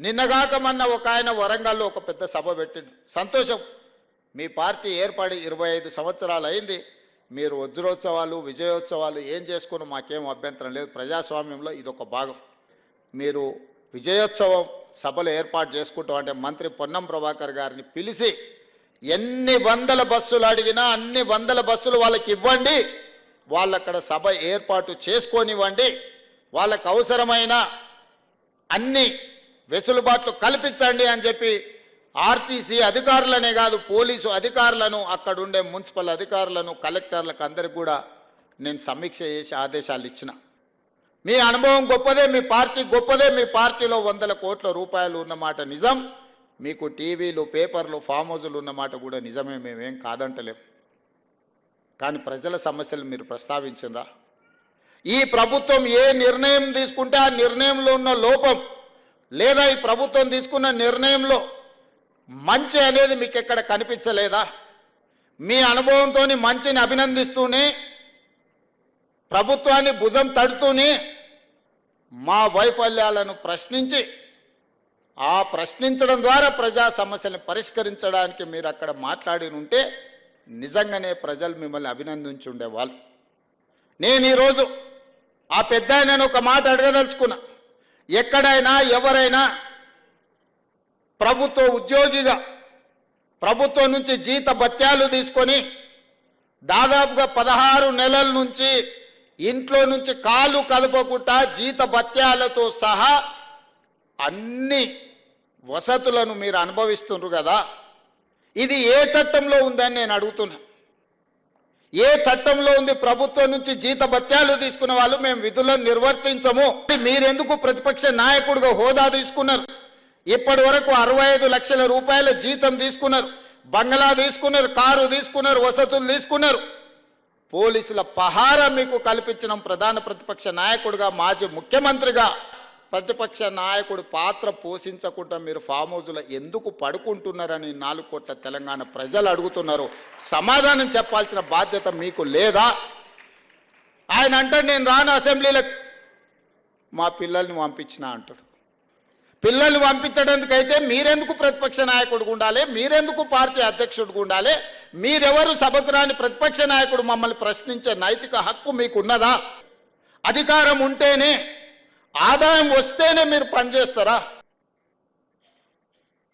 నిన్నగాక మొన్న ఒక ఆయన వరంగల్లో ఒక పెద్ద సభ పెట్టిండు. సంతోషం. మీ పార్టీ ఏర్పడి ఇరవై ఐదు సంవత్సరాలు అయింది. మీరు వజ్రోత్సవాలు విజయోత్సవాలు ఏం చేసుకుని మాకేం అభ్యంతరం లేదు. ప్రజాస్వామ్యంలో ఇదొక భాగం. మీరు విజయోత్సవం సభలు ఏర్పాటు చేసుకుంటాం అంటే మంత్రి పొన్నం ప్రభాకర్ గారిని పిలిచి ఎన్ని వందల బస్సులు అడిగినా అన్ని వందల బస్సులు వాళ్ళకి ఇవ్వండి. వాళ్ళక్కడ సభ ఏర్పాటు చేసుకొనివ్వండి. వాళ్ళకు అవసరమైన అన్ని వెసులుబాట్లు కల్పించండి అని చెప్పి ఆర్టీసీ అధికారులనే కాదు పోలీసు అధికారులను అక్కడుండే మున్సిపల్ అధికారులను కలెక్టర్లకు అందరికి కూడా నేను సమీక్ష చేసి ఆదేశాలు ఇచ్చిన. మీ అనుభవం గొప్పదే మీ పార్టీ గొప్పదే మీ పార్టీలో వందల కోట్ల రూపాయలు ఉన్నమాట నిజం. మీకు టీవీలు పేపర్లు ఫామ్ హౌజులు ఉన్నమాట కూడా నిజమే మేమేం కాదంటలేం. కానీ ప్రజల సమస్యలు మీరు ప్రస్తావించిందా ఈ ప్రభుత్వం ఏ నిర్ణయం తీసుకుంటే ఆ నిర్ణయంలో ఉన్న లోపం లేదా ఈ ప్రభుత్వం తీసుకున్న నిర్ణయంలో మంచి అనేది మీకు ఎక్కడ కనిపించలేదా? మీ అనుభవంతో మంచిని అభినందిస్తూనే ప్రభుత్వాన్ని భుజం తడుతూనే మా వైఫల్యాలను ప్రశ్నించి ఆ ప్రశ్నించడం ద్వారా ప్రజా సమస్యలను పరిష్కరించడానికి మీరు అక్కడ మాట్లాడి ఉంటే నిజంగానే ప్రజలు మిమ్మల్ని అభినందించి ఉండేవాళ్ళు నేను ఈరోజు ఆ పెద్ద ఆయనను ఒక మాట అడగదలుచుకున్నా. ఎక్కడైనా ఎవరైనా ప్రభుత్వ ఉద్యోగిగా ప్రభుత్వం నుంచి జీత భత్యాలు తీసుకొని దాదాపుగా పదహారు నెలల నుంచి ఇంట్లో నుంచి కాలు కదపకుండా జీత భత్యాలతో సహా అన్ని వసతులను మీరు అనుభవిస్తున్నారు కదా? ఇది ఏ చట్టంలో ఉందని నేను అడుగుతున్నా. ఏ చట్టంలో ఉంది ప్రభుత్వం నుంచి జీత భత్యాలు తీసుకున్న వాళ్ళు మేము విధులను నిర్వర్తించము. మీరెందుకు ప్రతిపక్ష నాయకుడిగా హోదా తీసుకున్నారు? ఇప్పటి వరకు అరవై ఐదు లక్షల రూపాయల జీతం తీసుకున్నారు. బంగ్లా తీసుకున్నారు కారు తీసుకున్నారు వసతులు తీసుకున్నారు. పోలీసుల పహారా మీకు కల్పించడం ప్రధాన ప్రతిపక్ష నాయకుడిగా మాజీ ముఖ్యమంత్రిగా. ప్రతిపక్ష నాయకుడు పాత్ర పోషించకుండా మీరు ఫామ్ హౌజ్లో ఎందుకు పడుకుంటున్నారని నాలుగు కోట్ల తెలంగాణ ప్రజలు అడుగుతున్నారు. సమాధానం చెప్పాల్సిన బాధ్యత మీకు లేదా? ఆయన అంటే నేను రాను అసెంబ్లీలో మా పిల్లల్ని పంపించిన అంటాడు. పిల్లల్ని పంపించడానికైతే మీరెందుకు ప్రతిపక్ష నాయకుడు ఉండాలి? మీరెందుకు పార్టీ అధ్యక్షుడిగా ఉండాలి? మీరెవరు సభకు రాని ప్రతిపక్ష నాయకుడు మమ్మల్ని ప్రశ్నించే నైతిక హక్కు మీకున్నదా? అధికారం ఉంటేనే ఆదాయం వస్తేనే మీరు పనిచేస్తారా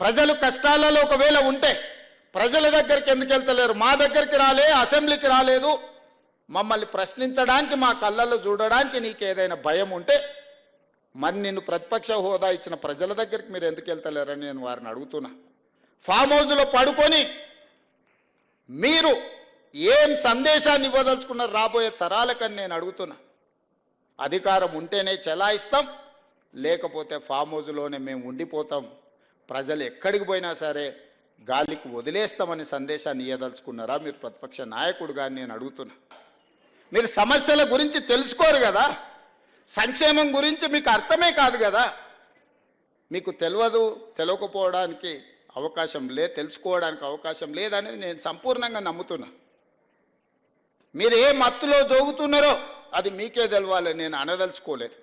ప్రజలు కష్టాలలో ఒకవేళ ఉంటే ప్రజల దగ్గరికి ఎందుకు వెళ్తలేరు? మా దగ్గరికి రాలే అసెంబ్లీకి రాలేదు. మమ్మల్ని ప్రశ్నించడానికి మా కళ్ళల్లో చూడడానికి నీకు ఏదైనా భయం ఉంటే మరి నిన్ను ప్రతిపక్ష హోదా ఇచ్చిన ప్రజల దగ్గరికి మీరు ఎందుకు వెళ్తలేరని నేను వారిని అడుగుతున్నా. ఫామ్ హౌస్లో పడుకొని మీరు ఏం సందేశాన్ని ఇవ్వదలుచుకున్నారు రాబోయే తరాలకని నేను అడుగుతున్నా. అధికారం ఉంటేనే చెలాయిస్తాం లేకపోతే ఫామ్ హౌస్లోనే మేము ఉండిపోతాం. ప్రజలు ఎక్కడికి పోయినా సరే గాలికి వదిలేస్తామని సందేశాన్ని ఇవ్వదలుచుకున్నారా మీరు ప్రతిపక్ష నాయకుడుగా నేను అడుగుతున్నా. మీరు సమస్యల గురించి తెలుసుకోరు కదా? సంక్షేమం గురించి మీకు అర్థమే కాదు కదా? మీకు తెలియదు తెలియకపోవడానికి అవకాశం లే తెలుసుకోవడానికి అవకాశం లేదనేది నేను సంపూర్ణంగా నమ్ముతున్నా. మీరు ఏ మత్తులో జోగుతున్నారో అది మీకే తెలవాలి నేను అనదలుచుకోలేదు.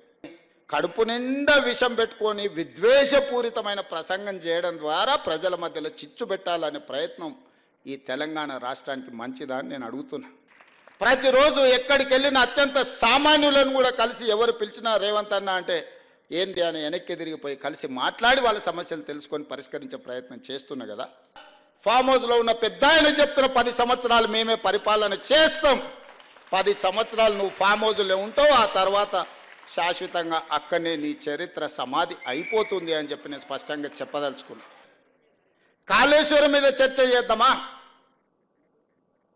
కడుపు నిండా విషం పెట్టుకొని విద్వేషపూరితమైన ప్రసంగం చేయడం ద్వారా ప్రజల మధ్యలో చిచ్చు పెట్టాలనే ప్రయత్నం ఈ తెలంగాణ రాష్ట్రానికి మంచిదా అని నేను అడుగుతున్నా. ప్రతిరోజు ఎక్కడికి వెళ్ళిన అత్యంత సామాన్యులను కూడా కలిసి ఎవరు పిలిచినా రేవంత్ అన్న అంటే ఏంది అని వెనక్కి తిరిగిపోయి కలిసి మాట్లాడి వాళ్ళ సమస్యలు తెలుసుకొని పరిష్కరించే ప్రయత్నం చేస్తున్నా కదా. ఫామ్ హౌస్లో ఉన్న పెద్ద ఆయన చెప్తున్న పది సంవత్సరాలు మేమే పరిపాలన చేస్తాం. పది సంవత్సరాలు నువ్వు ఫామ్ హౌస్లో ఉంటావు ఆ తర్వాత శాశ్వతంగా అక్కడనే నీ చరిత్ర సమాధి అయిపోతుంది అని చెప్పి నేను స్పష్టంగా చెప్పదలుచుకున్నా. కాళేశ్వరం మీద చర్చ చేద్దామా?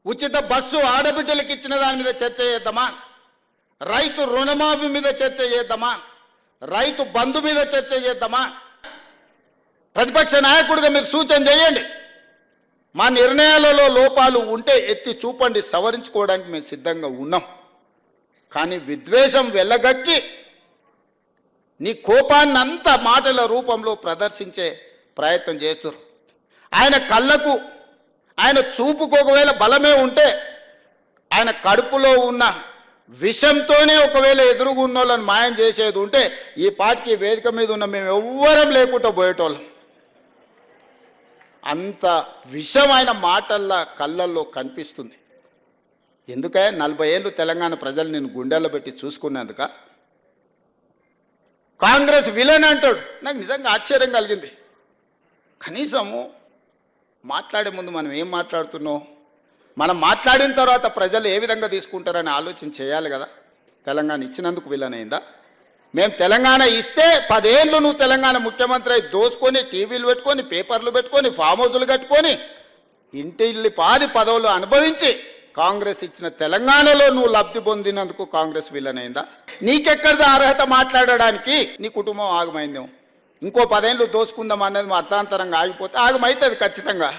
ఉచిత బస్సు ఆడబిడ్డలకు ఇచ్చిన దాని మీద చర్చ చేద్దామా? రైతు రుణమాఫీ మీద చర్చ చేద్దామా? రైతు బంధు మీద చర్చ చేద్దామా? ప్రతిపక్ష నాయకుడిగా మీరు సూచన చేయండి. మా నిర్ణయాలలో లోపాలు ఉంటే ఎత్తి చూపండి సవరించుకోవడానికి మేము సిద్ధంగా ఉన్నాం. కానీ విద్వేషం వెళ్ళగక్కి నీ కోపాన్ని అంత మాటల రూపంలో ప్రదర్శించే ప్రయత్నం చేస్తారు ఆయన కళ్ళకు ఆయన చూపుకు ఒకవేళ బలమే ఉంటే ఆయన కడుపులో ఉన్న విషంతోనే ఒకవేళ ఎదురుగున్న వాళ్ళని మాయం చేసేది ఉంటే ఈ పాటికి వేదిక మీద ఉన్న మేము ఎవ్వరం లేకుండా పోయేటోళ్ళం. అంత విషమైన మాటల్లా కళ్ళల్లో కనిపిస్తుంది. ఎందుకే నలభై ఏళ్ళు తెలంగాణ ప్రజలు నేను గుండెల్లో పెట్టి చూసుకున్నందుక? కాంగ్రెస్ విలన్ అంటాడు. నాకు నిజంగా ఆశ్చర్యం కలిగింది. కనీసము మాట్లాడే ముందు మనం ఏం మాట్లాడుతున్నాం? మనం మాట్లాడిన తర్వాత ప్రజలు ఏ విధంగా తీసుకుంటారని ఆలోచన చేయాలి కదా? తెలంగాణ ఇచ్చినందుకు విలన్ అయిందా? మేము తెలంగాణ ఇస్తే పదేళ్ళు నువ్వు తెలంగాణ ముఖ్యమంత్రి అయి దోసుకొని టీవీలు పెట్టుకొని పేపర్లు పెట్టుకొని ఫామ్ హౌజులు కట్టుకొని ఇంటిల్లి పాది పదవులు అనుభవించి కాంగ్రెస్ ఇచ్చిన తెలంగాణలో నువ్వు లబ్ధి పొందినందుకు కాంగ్రెస్ వీళ్ళనైందా నీకెక్కడిది అర్హత మాట్లాడడానికి? నీ కుటుంబం ఆగమైందేమో ఇంకో పదేళ్ళు దోసుకుందాం అనేది మా అర్థాంతరంగా ఆగిపోతే ఆగమైతుంది ఖచ్చితంగా.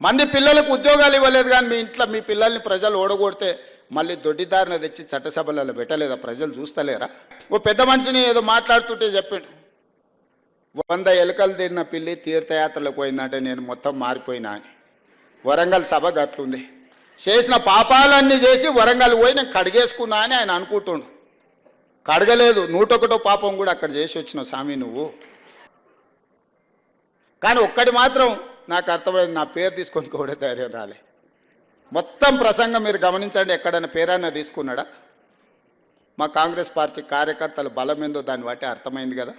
మంది పిల్లలకు ఉద్యోగాలు ఇవ్వలేదు కానీ మీ ఇంట్లో మీ పిల్లల్ని ప్రజలు ఓడగొడితే మళ్ళీ దొడ్డిదారిన తెచ్చి చట్టసభలలో పెట్టలేదా? ప్రజలు చూస్తలేరా? ఓ పెద్ద మనిషిని ఏదో మాట్లాడుతుంటే చెప్పిండు. వంద ఎలుకలు తిన్న పిల్లి తీర్థయాత్రలకు పోయిందంటే నేను మొత్తం మారిపోయినా అని. వరంగల్ సభ గట్లుంది. చేసిన పాపాలన్నీ చేసి వరంగల్ పోయి నేను కడిగేసుకున్నా అని ఆయన అనుకుంటుండు. కడగలేదు. నూటొకటో పాపం కూడా అక్కడ చేసి వచ్చిన స్వామి నువ్వు. కానీ ఒక్కటి మాత్రం నాకు అర్థమైంది. నా పేరు తీసుకొని కూడా ధైర్యం రాలే. మొత్తం ప్రసంగం మీరు గమనించండి ఎక్కడైనా పేరైనా తీసుకున్నాడా? మా కాంగ్రెస్ పార్టీ కార్యకర్తల బలం ఏందో దాన్ని బట్టి అర్థమైంది కదా.